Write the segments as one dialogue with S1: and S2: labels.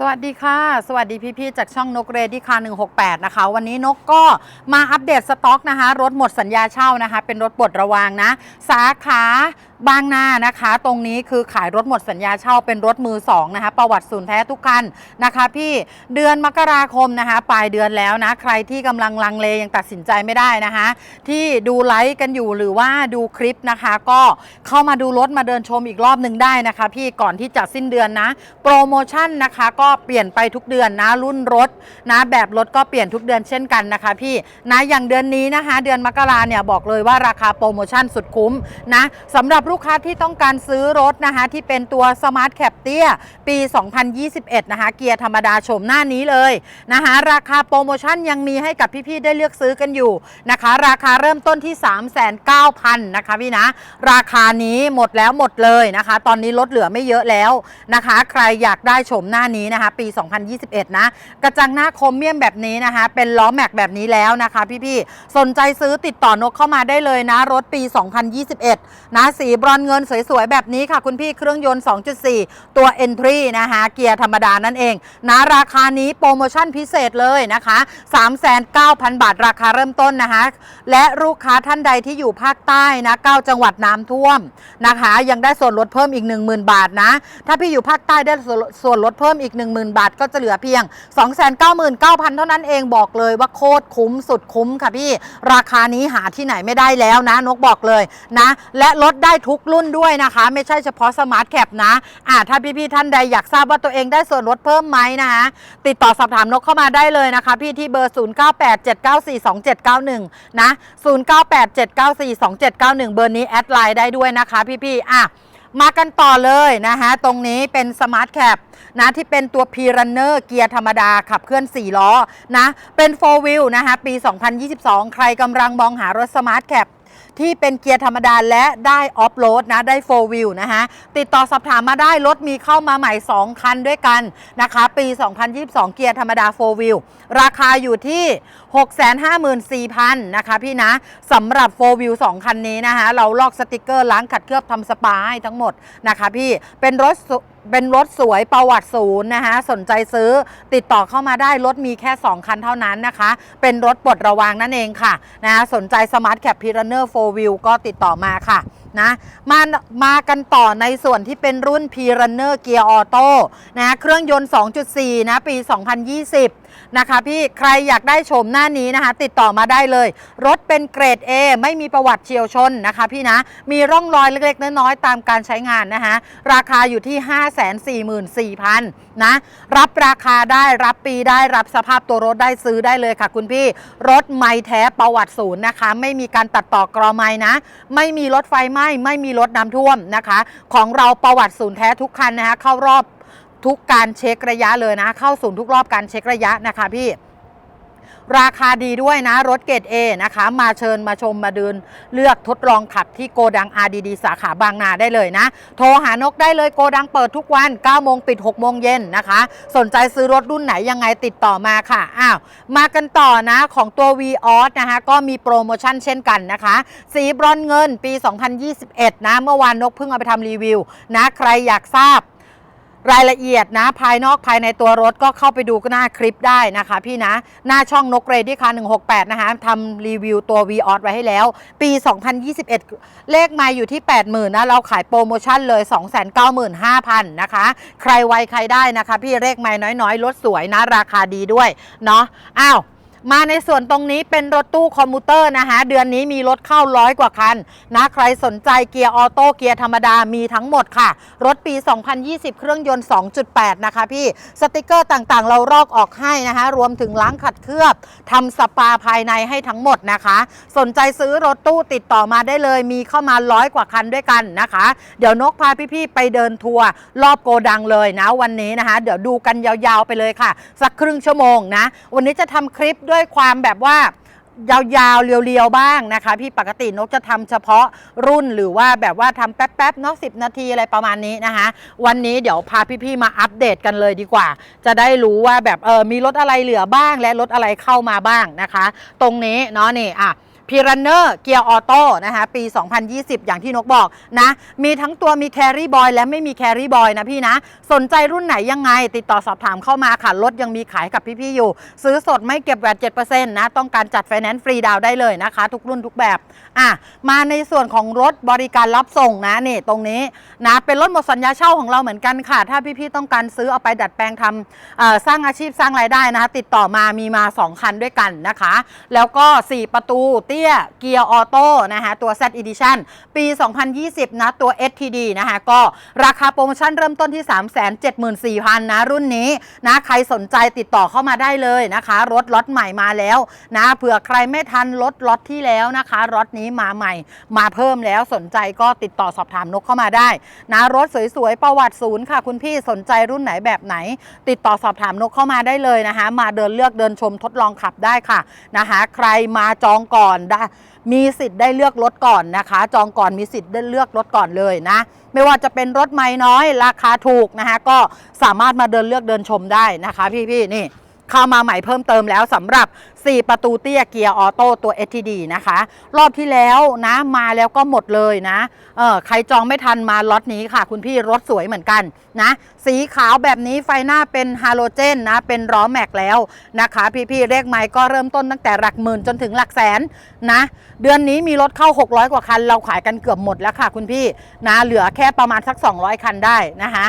S1: สวัสดีค่ะ สวัสดีพี่ๆจากช่องนกเรดี้คา168 นะคะ วันนี้นกก็มาอัปเดตสต็อกนะคะ รถหมดสัญญาเช่านะคะ เป็นรถปลดระวางนะ สาขาบางนานะคะ ตรงนี้คือขายรถหมดสัญญาเช่าเป็นรถมือสองนะคะประวัติศูนย์แท้ทุกคันนะคะ พี่เดือนมกราคมนะคะ ปลายเดือนแล้วนะใครที่กำลังลังเลยังตัดสินใจไม่ได้นะคะ ที่ดูไลฟ์กันอยู่หรือว่าดูคลิปนะคะ ก็เข้ามาดูรถมาเดินชมอีกรอบหนึ่งได้นะคะ พี่ก่อนที่จะสิ้นเดือนนะโปรโมชั่นนะคะ ก็เปลี่ยนไปทุกเดือนนะรุ่นรถนะแบบรถก็เปลี่ยนทุกเดือนเช่นกันนะคะ พี่นะอย่างเดือนนี้นะคะ เดือนมกราเนี่ยบอกเลยว่าราคาโปรโมชั่นสุดคุ้มนะสำหรับลูกค้าที่ต้องการซื้อรถนะคะ ที่เป็นตัว Smart Cap เตี้ยปี 2021 นะคะ เกียร์ธรรมดาโฉมหน้านี้เลยนะคะ ราคาโปรโมชั่นยังมีให้กับพี่ๆ ได้เลือกซื้อกันอยู่นะคะ ราคาเริ่มต้นที่ 39,000นะคะพี่นะ ราคานี้หมดแล้วหมดเลยนะคะ ตอนนี้ลดเหลือไม่เยอะแล้วนะคะ ใครอยากได้โฉมหน้านี้นะคะ ปี 2021 นะ กระจังหน้าโครเมียมแบบนี้นะคะ เป็นล้อแม็กแบบนี้แล้วนะคะ พี่ๆ สนใจซื้อติดต่อนกเข้ามาได้เลยนะ รถปี 2021 นะสีบรอนเงินสวยๆ แบบนี้ค่ะคุณพี่เครื่องยนต์ 2.4 ตัว Entry นะคะเกียร์ธรรมดานั่นเองนะราคานี้โปรโมชั่นพิเศษเลยนะคะ 39,000 บาทราคาเริ่มต้นนะคะ และลูกค้าท่านใดที่อยู่ภาคใต้นะ9จังหวัดน้ำท่วมนะคะ ยังได้ส่วนลดเพิ่มอีก 10,000 บาทนะ ถ้าพี่อยู่ภาคใต้ได้ส่วนลดเพิ่มอีก 10,000 บาท ก็จะเหลือเพียง 299,000 เท่านั้นเองบอกเลยว่าโคตรคุ้มสุดคุ้มค่ะพี่ ราคานี้หาที่ไหนไม่ได้แล้วนะนกบอกเลยนะ และลดได้ทุทุกรุ่นด้วยนะคะ ไม่ใช่เฉพาะสมาร์ทแคปนะอ่าถ้าพี่ๆท่านใดอยากทราบว่าตัวเองได้ส่วนลดเพิ่มไหมนะคะติดต่อสอบถามนกเข้ามาได้เลยนะคะ พี่ที่เบอร์ 0987942791 นะ 0987942791 เบอร์นี้แอดไลน์ได้ด้วยนะคะพี่ๆอะมากันต่อเลยนะคะตรงนี้เป็นสมาร์ทแคปนะที่เป็นตัว p ีรันเนอร์เกียร์ธรรมดาขับเคลื่อน 4 ล้อนะ เป็น 4 Wheel นะคะปี 2022 ใครกำลังมองหารถสมาร์ทแคป ที่เป็นเกียร์ธรรมดาและได้ออฟโรดนะ ได้4 Wheel นะคะติดต่อสอบถามมาได้รถมีเข้ามาใหม่ 2 คันด้วยกันนะคะ ปี 2022 เกียร์ธรรมดา4 Wheel ราคาอยู่ที่ 654,000 นะคะพี่นะสำหรับ4 Wheel 2คันนี้นะคะเราลอกสติกเกอร์ล้างขัดเคลือบทำสปาให้ทั้งหมดนะคะพี่เป็นรถสุเป็นรถสวยประวัติศูนย์นะคะสนใจซื้อติดต่อเข้ามาได้รถมีแค่ 2 คันเท่านั้นนะคะ เป็นรถปลดระวางนั่นเองค่ะนะสนใจ Smart Cap p i r a n n e r 4 Wheel ก็ติดต่อมาค่ะนะมามากันต่อในส่วนที่เป็นรุ่นพีรันเนอร์เกียร์ออโต้นะเครื่องยนต์ 2.4 นะ ปี 2020 นะคะ พี่ใครอยากได้โฉมหน้านี้นะคะ ติดต่อมาได้เลย รถเป็นเกรด A ไม่มีประวัติเฉียวชนนะคะ พี่นะมีร่องรอยเล็กๆน้อยๆตามการใช้งานนะคะราคาอยู่ที่ 544,000นะรับราคาได้รับปีได้รับสภาพตัวรถได้ซื้อได้เลยค่ะ คุณพี่รถไม่แท้ประวัติศูนย์นะคะ ไม่มีการตัดต่อกรอไม้นะ ไม่มีรถไฟไหม้ไม่มีรถน้ำท่วมนะคะ ของเราประวัติศูนย์แท้ทุกคันนะคะเข้ารอบ ทุกการเช็คระยะเลยนะ เข้าศูนย์ทุกรอบการเช็คระยะนะคะพี่ราคาดีด้วยนะ รถเกรด A นะคะ มาเชิญมาชมมาเดินเลือกทดลองขับที่โกดัง RDD สาขาบางนาได้เลยนะ โทรหานกได้เลยโกดังเปิดทุกวัน 9 โมงปิด 6 โมงเย็นนะคะ สนใจซื้อรถรุ่นไหนยังไงติดต่อมาค่ะ อ้าว มากันต่อนะของตัว v ีออสนะคะ ก็มีโปรโมชั่นเช่นกันนะคะ สีบรอนเงินปี 2021 นะ เมื่อวานนกเพิ่งเอาไปทำรีวิวนะ ใครอยากทราบ รายละเอียดนะ ภายนอกภายในตัวรถก็เข้าไปดูหน้าคลิปได้นะคะ พี่นะ หน้าช่องนกเรดี้คาร์168 นะคะทำรีวิวตัว v ีออสไว้ให้แล้ว ปี 2021 เลขมาอยู่ที่ 80,000นะ เราขายโปรโมชั่นเลย 295,000 นะคะ ใครไวใครได้นะคะ พี่เลขไม่น้อยๆ รถสวยนะ ราคาดีด้วย เนาะอ้าว มาในส่วนตรงนี้เป็นรถตู้คอมมูเตอร์นะคะ เดือนนี้มีรถเข้าร้อยกว่าคันนะใครสนใจเกียร์ออโต้เกียร์ธรรมดามีทั้งหมดค่ะ รถปี 2020 เครื่องยนต์ 2.8 นะคะพี่สติกเกอร์ต่างๆ เรารอกออกให้นะคะ รวมถึงล้างขัดเคลือบทำสปาภายในให้ทั้งหมดนะคะ สนใจซื้อรถตู้ติดต่อมาได้เลย มีเข้ามาร้อยกว่าคันด้วยกันนะคะ เดี๋ยวนกพาพี่ๆไปเดินทัวร์รอบโกดังเลยนะวันนี้นะคะ เดี๋ยวดูกันยาวๆไปเลยค่ะ สักครึ่งชั่วโมงนะ วันนี้จะทำคลิปด้วยยความแบบว่ายาวๆ เรียวๆ บ้างนะคะ พี่ปกตินกจะทำเฉพาะรุ่นหรือว่าแบบว่าทำแป๊บๆเนาะสินาทีอะไรประมาณนี้นะคะ วันนี้เดี๋ยวพาพี่ๆ มาอัปเดตกันเลยดีกว่า จะได้รู้ว่าแบบเออมีรถอะไรเหลือบ้างและรถอะไรเข้ามาบ้างนะคะ ตรงนี้เนาะนี่อะ พีรันเนอร์เกียร์ออโต้นะคะปี 2020 อย่างที่นกบอกนะ มีทั้งตัวมีแครี่บอยและไม่มีแครี่บอยนะพี่นะ สนใจรุ่นไหนยังไง ติดต่อสอบถามเข้ามาค่ะ รถยังมีขายกับพี่ ๆ อยู่ ซื้อสดไม่เก็บแวด7%นะ ต้องการจัดไฟแนนซ์ฟรีดาวได้เลยนะคะ ทุกรุ่นทุกแบบอะมาในส่วนของรถบริการรับส่งนะนี่ตรงนี้นะเป็นรถหมดสัญญาเช่าของเราเหมือนกันค่ะ ถ้าพี่ ๆ ต้องการซื้อเอาไปดัดแปลงทำสร้างอาชีพสร้างรายได้นะคะติดต่อมามีมา 2 คันด้วยกันนะคะ แล้วก็ 4 ประตูเตี้ยเกียร์ออโต้นะคะตัว Z Edition ปี 2020 นะตัว STD นะคะก็ราคาโปรโมชั่นเริ่มต้นที่ 374,000 นะ รุ่นนี้นะใครสนใจติดต่อเข้ามาได้เลยนะคะ รถล็อตใหม่มาแล้วนะเผื่อใครไม่ทันรถล็อตที่แล้วนะคะรถนี้มาใหม่มาเพิ่มแล้วสนใจก็ติดต่อสอบถามนกเข้ามาได้นะรถสวยๆ ประวัติศูนย์ค่ะ คุณพี่สนใจรุ่นไหนแบบไหน ติดต่อสอบถามนกเข้ามาได้เลยนะคะ มาเดินเลือกเดินชมทดลองขับได้ค่ะนะคะ ใครมาจองก่อนได้มีสิทธิ์ได้เลือกรถก่อนนะคะ จองก่อนมีสิทธิ์ได้เลือกรถก่อนเลยนะ ไม่ว่าจะเป็นรถไม่น้อย ราคาถูกนะคะก็สามารถมาเดินเลือกเดินชมได้นะคะ พี่ๆนี่ เข้ามาใหม่เพิ่มเติมแล้วสำหรับ 4 ประตูเตี้ยเกียร์ออโต้ตัว STD นะคะ รอบที่แล้วนะมาแล้วก็หมดเลยนะเออใครจองไม่ทันมาล็อตนี้ค่ะ คุณพี่รถสวยเหมือนกันนะ สีขาวแบบนี้ไฟหน้าเป็นฮาโลเจนนะ เป็นล้อแม็กแล้วนะคะ พี่ๆเลขไม้ก็เริ่มต้นตั้งแต่หลักหมื่นจนถึงหลักแสนนะ เดือนนี้มีรถเข้า 600 กว่าคัน เราขายกันเกือบหมดแล้วค่ะ คุณพี่นะเหลือแค่ประมาณสัก 200 คันได้นะคะ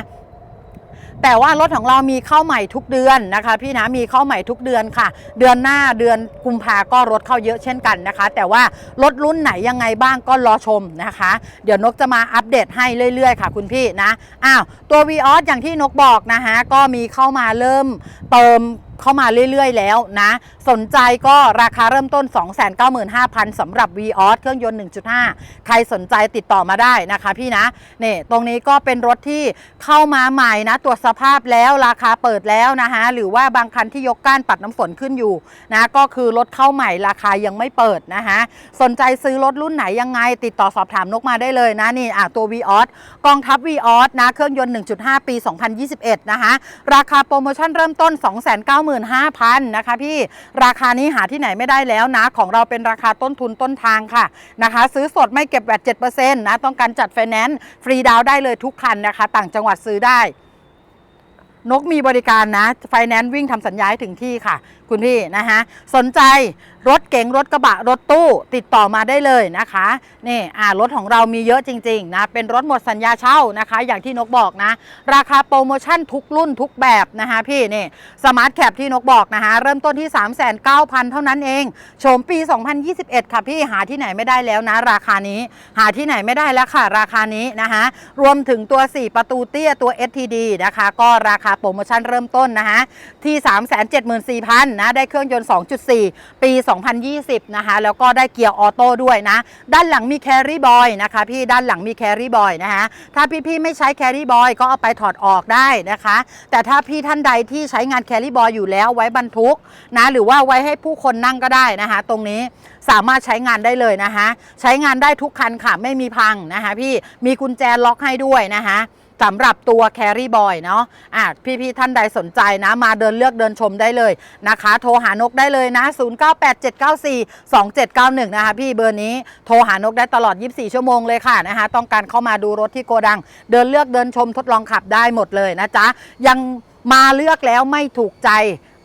S1: แต่ว่ารถของเรามีเข้าใหม่ทุกเดือนนะคะ พี่นะมีเข้าใหม่ทุกเดือนค่ะ เดือนหน้าเดือนกุมภาก็รถเข้าเยอะเช่นกันนะคะ แต่ว่ารถรุ่นไหนยังไงบ้างก็รอชมนะคะ เดี๋ยวนกจะมาอัปเดตให้เรื่อยๆ ค่ะคุณพี่นะอ้าวตัว v ีออสอย่างที่นกบอกนะคะก็มีเข้ามาเริ่มเติม เข้ามาเรื่อยๆ แล้วนะ สนใจก็ราคาเริ่มต้น 295,000สำหรับ v ีออสเครื่องยนต์ 1.5 ใครสนใจติดต่อมาได้นะคะพี่นะนี่ตรงนี้ก็เป็นรถที่เข้ามาใหม่นะตรวจสภาพแล้วราคาเปิดแล้วนะคะหรือว่าบางคันที่ยกก้านปัดน้ำฝนขึ้นอยู่นะก็คือรถเข้าใหม่ราคายังไม่เปิดนะคะสนใจซื้อรถรุ่นไหนยังไง ติดต่อสอบถามนกมาได้เลยนะนี่อะตัว v ีออสกองทัพ v ีออสนะเครื่องยนต์ 1.5 ปี 2021 นะคะราคาโปรโมชั่นเริ่มต้น 2 9 0 0 0 55,000นะคะพี่ราคานี้หาที่ไหนไม่ได้แล้วนะ ของเราเป็นราคาต้นทุนต้นทางค่ะนะคะ ซื้อสดไม่เก็บแวด7%นะต้องการจัดไฟแนนซ์ฟรีดาวน์ได้เลยทุกคันนะคะ ต่างจังหวัดซื้อได้นกมีบริการนะไฟแนนซ์วิ่งทำสัญญาให้ถึงที่ค่ะ คุณพี่นะคะสนใจ รถเก๋งรถกระบะรถตู้ติดต่อมาได้เลยนะคะนี่อ่ารถของเรามีเยอะจริงๆนะเป็นรถหมดสัญญาเช่านะคะ อย่างที่นกบอกนะ ราคาโปรโมชั่นทุกรุ่นทุกแบบนะคะพี่นี่สมาร์ทแคปที่นกบอกนะคะเริ่มต้นที่ 3,900 เท่านั้นเองโฉมปี 2021 ค่ะพี่หาที่ไหนไม่ได้แล้วนะ ราคานี้หาที่ไหนไม่ได้แล้วค่ะ ราคานี้นะคะรวมถึงตัว 4 ประตูเตี้ยตัว STD นะคะ ก็ราคาโปรโมชั่นเริ่มต้นนะคะที่ 374,000นะได้เครื่องยนต์ 2.4 ปี2020 นะคะ แล้วก็ได้เกียร์ออโต้ด้วยนะ ด้านหลังมีแครี่บอยนะคะพี่ด้านหลังมีแครี่บอยนะคะถ้าพี่ๆไม่ใช้แครี่บอยก็เอาไปถอดออกได้นะคะ แต่ถ้าพี่ท่านใดที่ใช้งานแครี่บอยอยู่แล้วไว้บรรทุกนะหรือว่าไว้ให้ผู้คนนั่งก็ได้นะคะ ตรงนี้สามารถใช้งานได้เลยนะคะ ใช้งานได้ทุกคันค่ะไม่มีพังนะคะ พี่มีกุญแจล็อกให้ด้วยนะคะ สำหรับตัวแครี่บอยเนาะอะพี่ๆท่านใดสนใจนะ มาเดินเลือกเดินชมได้เลยนะคะ โทรหานกได้เลยนะ 0987942791 นะคะพี่เบอร์นี้โทรหานกได้ตลอด 24 ชั่วโมงเลยค่ะนะคะ ต้องการเข้ามาดูรถที่โกดัง เดินเลือกเดินชมทดลองขับได้หมดเลยนะจ๊ะ ยังมาเลือกแล้วไม่ถูกใจ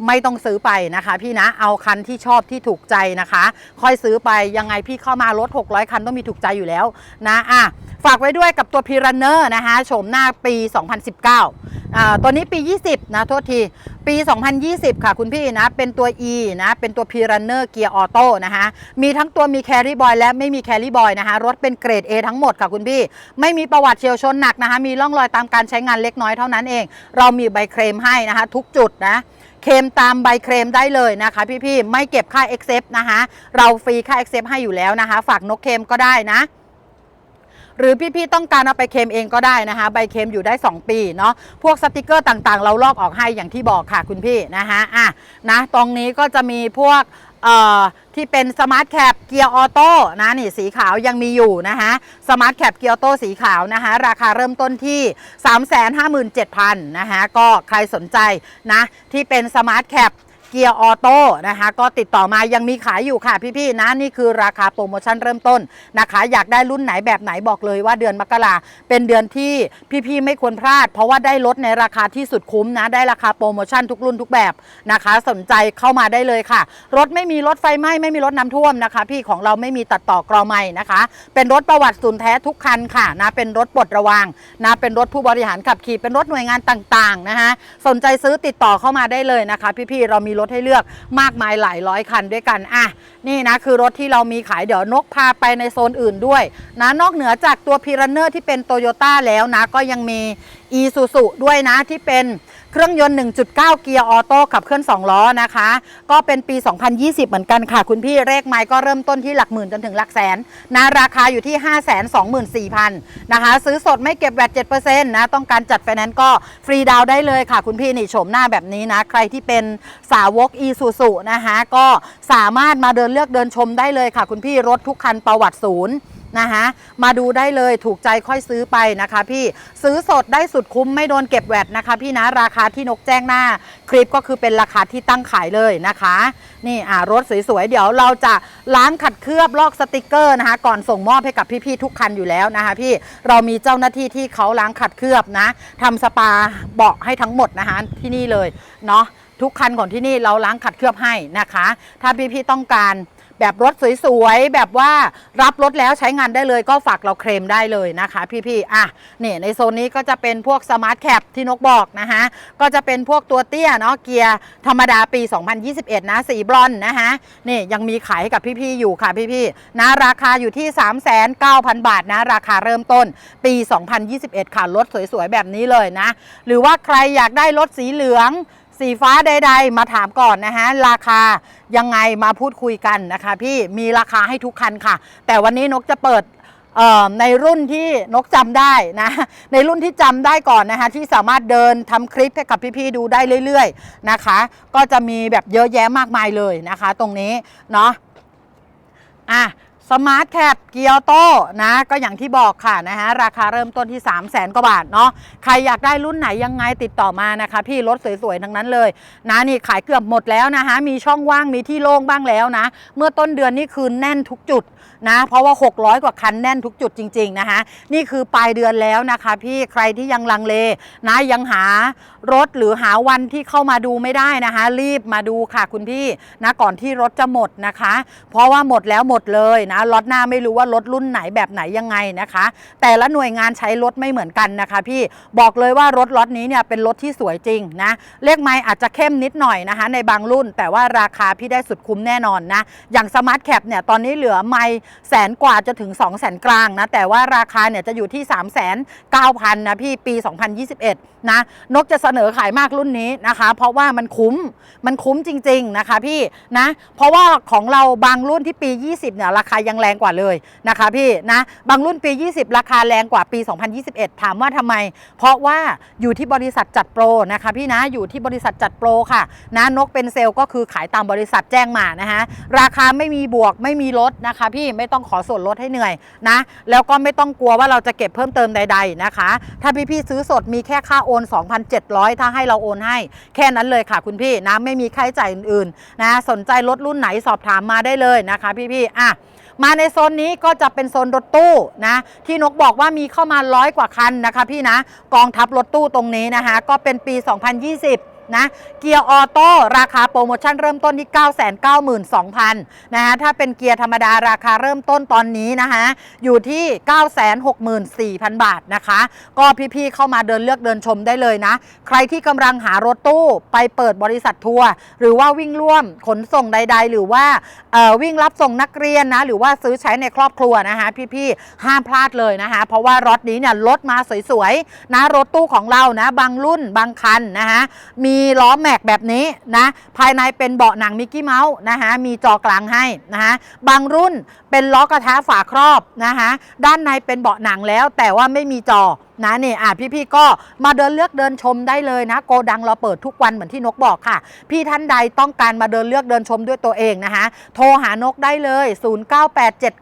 S1: ไม่ต้องซื้อไปนะคะพี่นะเอาคันที่ชอบที่ถูกใจนะคะ ค่อยซื้อไปยังไงพี่เข้ามารถ 600 คันต้องมีถูกใจอยู่แล้วนะอะ ฝากไว้ด้วยกับตัวพีรันเนอร์นะคะโฉมหน้าปี 2019อ่าตัวนี้ปี 20 นะโทษที ปี 2020 ค่ะคุณพี่นะ เป็นตัว E นะ เป็นตัว p ีรันเนอร์เกียร์ออโต้นะคะมีทั้งตัวมีแครี่บอยและไม่มีแครี่บอยนะคะรถเป็นเกรด A ทั้งหมดค่ะคุณพี่ ไม่มีประวัติเฉียวชนหนักนะคะมีร่องรอยตามการใช้งานเล็กน้อยเท่านั้นเอง เรามีใบเคลมให้นะคะ ทุกจุดนะเคลมตามใบเคลมได้เลยนะคะ พี่ๆไม่เก็บค่า Accept นะคะเราฟรีค่า Accept ให้อยู่แล้วนะคะ ฝากนกเคลมก็ได้นะ หรือพี่ๆต้องการเอาไปเคลมเองก็ได้นะคะ ใบเคลมอยู่ได้ 2 ปีเนาะพวกสติกเกอร์ต่างๆ เราลอกออกให้อย่างที่บอกค่ะคุณพี่นะคะอะนะตรงนี้ก็จะมีพวกเอ่อที่เป็นสมาร์ทแคปเกียร์ออโต้นะนี่สีขาวยังมีอยู่นะคะสมาร์ทแคปเกียร์ออโต้สีขาวนะคะราคาเริ่มต้นที่ 357,000นะคะก็ใครสนใจนะที่เป็นสมาร์ทแคป เกียร์ออโต้นะคะก็ติดต่อมายังมีขายอยู่ค่ะพี่ๆนะนี่คือราคาโปรโมชั่นเริ่มต้นนะคะ อยากได้รุ่นไหนแบบไหนบอกเลยว่าเดือนมกราเป็นเดือนที่พี่ๆไม่ควรพลาด เพราะว่าได้ลดในราคาที่สุดคุ้มนะได้ราคาโปรโมชั่นทุกรุ่นทุกแบบนะคะ สนใจเข้ามาได้เลยค่ะ รถไม่มีรถไฟไหม้ไม่มีรถน้ำท่วมนะคะ พี่ของเราไม่มีตัดต่อกรอไม่นะคะ เป็นรถประวัติศูนย์แท้ทุกคันค่ะนะเป็นรถปลดระวางนะเป็นรถผู้บริหารขับขี่เป็นรถหน่วยงานต่างๆนะคะสนใจซื้อติดต่อเข้ามาได้เลยนะคะ พี่ๆเรามีรถให้เลือกมากมายหลายร้อยคันด้วยกันอะนี่นะคือรถที่เรามีขายเดี๋ยวนกพาไปในโซนอื่นด้วยนะนอกเหนือจากตัวพีรันเนอร์ที่เป็นโตโยต้าแล้วนะก็ยังมีอีซูซูด้วยนะที่เป็น เครื่องยนต์ 1.9 เกียร์ออโต้ขับเคลื่อน 2 ล้อนะคะ ก็เป็นปี 2020 เหมือนกันค่ะ คุณพี่เลขไม้ก็เริ่มต้นที่หลักหมื่นจนถึงหลักแสนนะราคาอยู่ที่ 524,000 นะคะ ซื้อสดไม่เก็บแวด7%นะต้องการจัดไฟแนนซ์ก็ฟรีดาวได้เลยค่ะ คุณพี่นี่โฉมหน้าแบบนี้นะ ใครที่เป็นสาวกอีซูซูนะคะก็สามารถมาเดินเลือกเดินชมได้เลยค่ะ คุณพี่รถทุกคันประวัติศูนย์ นะคะมาดูได้เลยถูกใจค่อยซื้อไปนะคะ พี่ซื้อสดได้สุดคุ้มไม่โดนเก็บแวดนะคะ พี่นะราคาที่นกแจ้งหน้า คลิปก็คือเป็นราคาที่ตั้งขายเลยนะคะ นี่อ่ารถสวยๆ เดี๋ยวเราจะล้างขัดเคลือบลอกสติกเกอร์นะคะ ก่อนส่งมอบให้กับพี่ๆทุกคันอยู่แล้วนะคะ พี่เรามีเจ้าหน้าที่ที่เขาล้างขัดเคลือบนะทำสปาเบาะให้ทั้งหมดนะคะที่นี่เลยเนาะทุกคันของที่นี่เราล้างขัดเคลือบให้นะคะ ถ้าพี่ๆต้องการ แบบรถสวยๆ แบบว่ารับรถแล้วใช้งานได้เลยก็ฝากเราเคลมได้เลยนะคะ พี่ๆ อะนี่ในโซนนี้ก็จะเป็นพวกสมาร์ทแคปที่นกบอกนะคะก็จะเป็นพวกตัวเตี้ยเนาะเกียร์ธรรมดาปี 2021 นะสีบรอนนะคะนี่ยังมีขายให้กับพี่ๆ อยู่ค่ะพี่ๆ นะราคาอยู่ที่ 3,900บาทนะ ราคาเริ่มต้นปี 2021 ค่ะรถสวยๆ แบบนี้เลยนะ หรือว่าใครอยากได้รถสีเหลือง สีฟ้าใด ๆ มาถามก่อนนะฮะราคายังไงมาพูดคุยกันนะคะ พี่มีราคาให้ทุกคันค่ะ แต่วันนี้นกจะเปิดในรุ่นที่นกจำได้นะในรุ่นที่จำได้ก่อนนะคะที่สามารถเดินทำคลิปให้กับพี่ๆดูได้เรื่อย ๆนะคะ ก็จะมีแบบเยอะแยะมากมายเลยนะคะ ตรงนี้เนาะอะ สมาร์ทแคปเกียร์โตนะก็อย่างที่บอกค่ะนะฮะราคาเริ่มต้นที่ 3 0 0แสนกว่าบาทเนาะใครอยากได้รุ่นไหนยังไงติดต่อมานะคะ พี่รถสวยๆ ทั้งนั้นเลย นะนี่ขายเกือบหมดแล้วนะคะมีช่องว่างมีที่โล่งบ้างแล้วนะ เมื่อต้นเดือนนี่คือแน่นทุกจุดนะ เพราะว่า 600 กว่าคันแน่นทุกจุดจริงๆนะคะนี่คือปลายเดือนแล้วนะคะ พี่ใครที่ยังลังเลนะยังหารถหรือหาวันที่เข้ามาดูไม่ได้นะคะ รีบมาดูค่ะคุณพี่นะก่อนที่รถจะหมดนะคะ เพราะว่าหมดแล้วหมดเลยนะล็อตหน้าไม่รู้ว่ารถรุ่นไหนแบบไหนยังไงนะคะ แต่ละหน่วยงานใช้รถไม่เหมือนกันนะคะพี่บอกเลยว่ารถล็อตนี้เนี่ยเป็นรถที่สวยจริงนะเลขไม้อาจจะเข้มนิดหน่อยนะคะ ในบางรุ่น แต่ว่าราคาพี่ได้สุดคุ้มแน่นอนนะอย่างสมาร์ทแคปเนี่ยตอนนี้เหลือไม้แสนกว่าจะถึง 2 0 0แสนกลางนะแต่ว่าราคาเนี่ยจะอยู่ที่ 3 9 0 0 0นะพี่ปี 2021 นะนกจะเสนอขายมากรุ่นนี้นะคะ เพราะว่ามันคุ้มมันคุ้มจริง ๆนะคะพี่นะเพราะว่าของเราบางรุ่นที่ปี 20เนี่ยราคายังแรงกว่าเลยนะคะพี่นะบางรุ่นปี 20 ราคาแรงกว่าปี 2021 ถามว่าทำไม เพราะว่าอยู่ที่บริษัทจัดโปรนะคะพี่นะอยู่ที่บริษัทจัดโปรค่ะนะนกเป็นเซลล์ก็คือขายตามบริษัทแจ้งมานะคะราคาไม่มีบวกไม่มีลดนะคะพี่ไม่ต้องขอส่วนลดให้เหนื่อยนะแล้วก็ไม่ต้องกลัวว่าเราจะเก็บเพิ่มเติมใด ๆนะคะ ถ้าพี่ๆซื้อสดมีแค่ค่าโอน 2,700 ถ้าให้เราโอนให้ แค่นั้นเลยค่ะคุณพี่นะไม่มีค่าใช้จ่ายอื่นๆนะสนใจรถรุ่นไหนสอบถามมาได้เลยนะคะพี่ๆอะ มาในโซนนี้ก็จะเป็นโซนรถตู้นะที่นกบอกว่ามีเข้ามาร้อยกว่าคันนะคะพี่นะกองทัพรถตู้ตรงนี้นะคะก็เป็นปี 2020 นะเกียร์ออโต้ราคาโปรโมชั่นเริ่มต้นที่ 992,000นะฮะถ้าเป็นเกียร์ธรรมดาราคาเริ่มต้นตอนนี้นะคะอยู่ที่ 964,000 บาทนะคะ ก็พี่ๆเข้ามาเดินเลือกเดินชมได้เลยนะ ใครที่กำลังหารถตู้ไปเปิดบริษัททัวร์หรือว่าวิ่งร่วมขนส่งใด ๆ หรือว่าวิ่งรับส่งนักเรียนนะหรือว่าซื้อใช้ในครอบครัวนะคะพี่ๆห้ามพลาดเลยนะคะเพราะว่ารถนี้เนี่ยรถมาสวยๆนะรถตู้ของเรานะบางรุ่นบางคันนะคะมีีล้อแม็กแบบนี้นะ ภายในเป็นเบาะหนังมิกกี้เมาส์นะคะมีจอกลางให้นะคะบางรุ่น เป็นล้อกระทะฝาครอบนะคะด้านในเป็นเบาะหนังแล้วแต่ว่าไม่มีจอนะนี่อะพี่ๆก็มาเดินเลือกเดินชมได้เลยนะ โกดังเราเปิดทุกวันเหมือนที่นกบอกค่ะ พี่ท่านใดต้องการมาเดินเลือกเดินชมด้วยตัวเองนะคะ โทรหานกได้เลย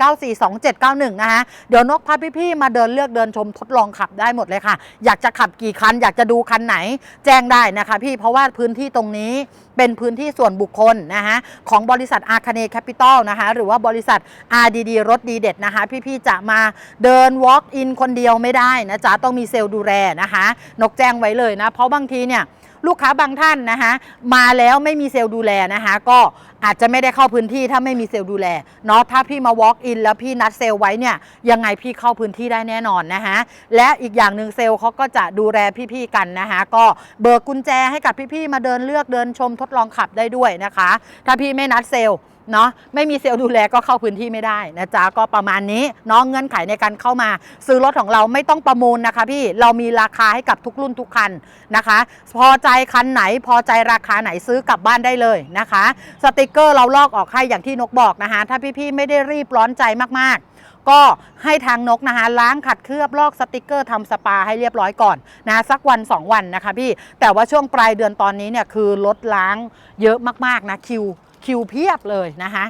S1: 0987942791 นะคะเดี๋ยวนกพาพี่ๆมาเดินเลือกเดินชมทดลองขับได้หมดเลยค่ะ อยากจะขับกี่คัน อยากจะดูคันไหน แจ้งได้นะคะ พี่เพราะว่าพื้นที่ตรงนี้เป็นพื้นที่ส่วนบุคคลนะคะของบริษัทอาคาเนแคปิตอลนะคะหรือว่าบริษัท RDD รถดีเด็ดนะคะ พี่ๆจะมาเดิน walk in คนเดียวไม่ได้นะจ๊ะ ต้องมีเซลล์ดูแลนะคะ นกแจ้งไว้เลยนะ เพราะบางทีเนี่ยลูกค้าบางท่านนะคะมาแล้วไม่มีเซลล์ดูแลนะคะ ก็ อาจจะไม่ได้เข้าพื้นที่ถ้าไม่มีเซลล์ดูแลเนาะถ้าพี่มา walk in แล้วพี่นัดเซลล์ไว้เนี่ยยังไงพี่เข้าพื้นที่ได้แน่นอนนะคะและอีกอย่างหนึ่งเซลล์เขาก็จะดูแลพี่ๆกันนะคะก็เบิกกุญแจให้กับพี่ๆมาเดินเลือกเดินชมทดลองขับได้ด้วยนะคะ ถ้าพี่ไม่นัดเซลล์ เนาะไม่มีเซลล์ดูแลก็เข้าพื้นที่ไม่ได้นะจ๊ะก็ประมาณนี้เนาะเงื่อนไขในการเข้ามา ซื้อรถของเราไม่ต้องประมูลนะคะพี่เรามีราคาให้กับทุกรุ่นทุกคันนะคะ พอใจคันไหนพอใจราคาไหนซื้อกลับบ้านได้เลยนะคะ สติกเกอร์เราลอกออกให้อย่างที่นกบอกนะคะ ถ้าพี่ๆไม่ได้รีบร้อนใจมากๆก็ให้ทางนกนะคะล้างขัดเคลือบลอกสติกเกอร์ทำสปาให้เรียบร้อยก่อนนะสักวัน 2 วันนะคะพี่แต่ว่าช่วงปลายเดือนตอนนี้เนี่ยคือลดล้างเยอะมากๆนะคิว คิวเพียบเลยนะคะ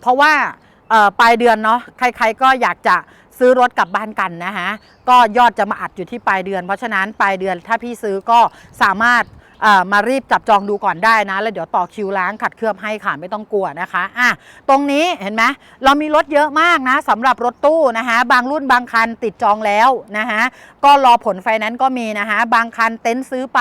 S1: เพราะว่าปลายเดือนเนาะใครๆก็อยากจะซื้อรถกลับบ้านกันนะคะก็ยอดจะมาอัดอยู่ที่ปลายเดือน เพราะฉะนั้นปลายเดือนถ้าพี่ซื้อก็สามารถ มารีบจับจองดูก่อนได้นะ แล้วเดี๋ยวต่อคิวล้างขัดเคลือบให้ค่ะไม่ต้องกลัวนะคะอะตรงนี้เห็นไหมเรามีรถเยอะมากนะสำหรับรถตู้นะคะ บางรุ่นบางคันติดจองแล้วนะคะก็รอผลไฟแนนซ์ก็มีนะคะ บางคันเต็นท์ซื้อไป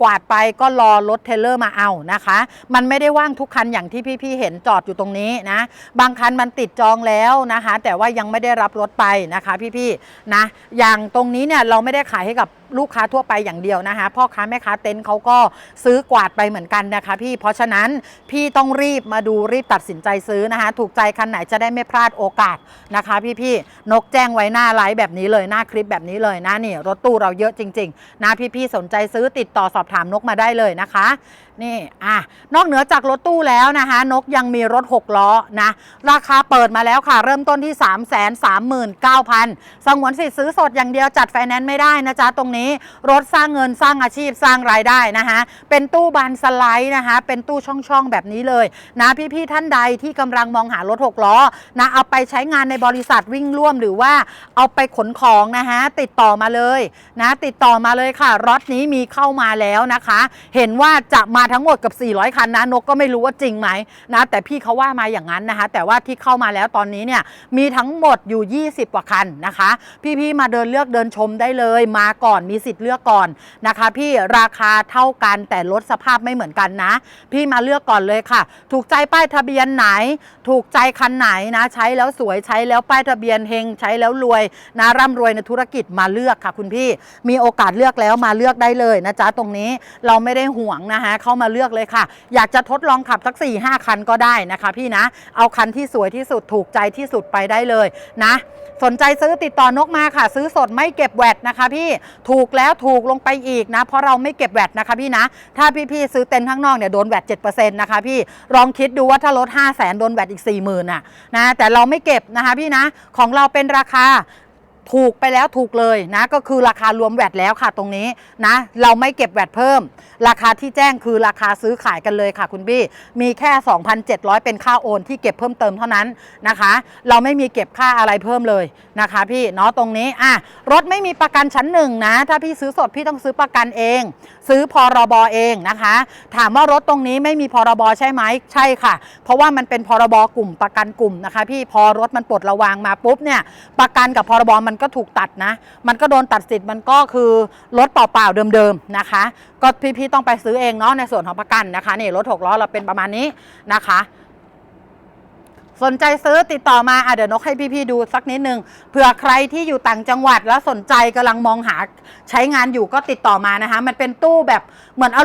S1: กวาดไปก็รอรถเทเลอร์มาเอานะคะ มันไม่ได้ว่างทุกคันอย่างที่พี่ๆเห็นจอดอยู่ตรงนี้นะบางคันมันติดจองแล้วนะคะ แต่ว่ายังไม่ได้รับรถไปนะคะ พี่ๆนะอย่างตรงนี้เนี่ยเราไม่ได้ขายให้กับลูกค้าทั่วไปอย่างเดียวนะคะ พ่อค้าแม่ค้าเต็นท์เขาก็ซื้อกวาดไปเหมือนกันนะคะ พี่เพราะฉะนั้นพี่ต้องรีบมาดูรีบตัดสินใจซื้อนะคะ ถูกใจคันไหนจะได้ไม่พลาดโอกาสนะคะ พี่พี่นกแจ้งไว้หน้าไลฟ์แบบนี้เลยหน้าคลิปแบบนี้เลยนะนี่รถตู้เราเยอะจริง ๆ นะพี่ๆสนใจซื้อติดต่อสอบถามนกมาได้เลยนะคะ นี่อะนอกเหนือจากรถตู้แล้วนะคะ นกยังมีรถ 6 ล้อนะ ราคาเปิดมาแล้วค่ะ เริ่มต้นที่ 3 3 9 0 0 0สงวนสิทธิ์ซื้อสดอย่างเดียวจัดไฟแนนซ์ไม่ได้นะจ๊ะ ตรงนี้รถสร้างเงินสร้างอาชีพสร้างรายได้นะคะ เป็นตู้บานสไลด์นะคะ เป็นตู้ช่องๆแบบนี้เลยนะพี่ๆท่านใดที่กำลังมองหารถ 6 ล้อนะเอาไปใช้งานในบริษัทวิ่งร่วมหรือว่าเอาไปขนของนะคะติดต่อมาเลยนะติดต่อมาเลยค่ะรถนี้มีเข้ามาแล้วนะคะ เห็นว่าจะมาทั้งหมดกับ 400 คันนะนกก็ไม่รู้ว่าจริงไหมนะแต่พี่เขาว่ามาอย่างนั้นนะคะ แต่ว่าที่เข้ามาแล้วตอนนี้เนี่ยมีทั้งหมดอยู่ 20 กว่าคันนะคะ พี่ๆมาเดินเลือกเดินชมได้เลย มาก่อนมีสิทธิ์เลือกก่อนนะคะ พี่ราคาเท่ากันแต่รถสภาพไม่เหมือนกันนะ พี่มาเลือกก่อนเลยค่ะ ถูกใจป้ายทะเบียนไหน ถูกใจคันไหนนะ ใช้แล้วสวยใช้แล้วป้ายทะเบียนเฮงใช้แล้วรวยนะร่ำรวยในธุรกิจมาเลือกค่ะ คุณพี่มีโอกาสเลือกแล้วมาเลือกได้เลยนะจ๊ะตรงนี้เราไม่ได้ห่วงนะคะเข้ามาเลือกเลยค่ะ อยากจะทดลองขับสัก4ี่ห้าคันก็ได้นะคะพี่นะ เอาคันที่สวยที่สุดถูกใจที่สุดไปได้เลยนะ สนใจซื้อติดต่อนกมาค่ะ ซื้อสดไม่เก็บแวดนะคะ พี่ถูกแล้วถูกลงไปอีกนะ เพราะเราไม่เก็บแวดนะคะพี่นะ ถ้าพี่ๆซื้อเต็นท์ข้างนอกเนี่ยโดนแวด7%นะคะพี่ลองคิดดูว่าถ้ารถ5 0 0แสนโดนแวดอีก 4 0,000น่ะนะแต่เราไม่เก็บนะคะพี่นะของเราเป็นราคา ถูกไปแล้วถูกเลยนะ ก็คือราคารวมแวดแล้วค่ะตรงนี้นะ เราไม่เก็บแวดเพิ่ม ราคาที่แจ้งคือราคาซื้อขายกันเลยค่ะคุณพี่มีแค่ 2,700 เป็นค่าโอนที่เก็บเพิ่มเติมเท่านั้นนะคะ เราไม่มีเก็บค่าอะไรเพิ่มเลยนะคะพี่เนาะตรงนี้อะรถไม่มีประกันชั้นหนึ่งนะ ถ้าพี่ซื้อสดพี่ต้องซื้อประกันเอง ซื้อพรบเองนะคะ ถามว่ารถตรงนี้ไม่มีพรบใช่ไหมใช่ค่ะ เพราะว่ามันเป็นพรบกลุ่มประกันกลุ่มนะคะ พี่พอรถมันปลดระวางมาปุ๊บเนี่ยประกันกับพรบมันก็ถูกตัดนะ มันก็โดนตัดสิทธิ์มันก็คือรถเปล่าๆเดิมๆนะคะ ก็พี่ๆต้องไปซื้อเองเนาะในส่วนของประกันนะคะนี่รถหกล้อเราเป็นประมาณนี้นะคะ สนใจซื้อติดต่อมาอะเดี๋ยวนกให้พี่ๆดูสักนิดนึงเผื่อใครที่อยู่ต่างจังหวัดแล้วสนใจกำลังมองหาใช้งานอยู่ก็ติดต่อมานะคะ มันเป็นตู้แบบเหมือนอลู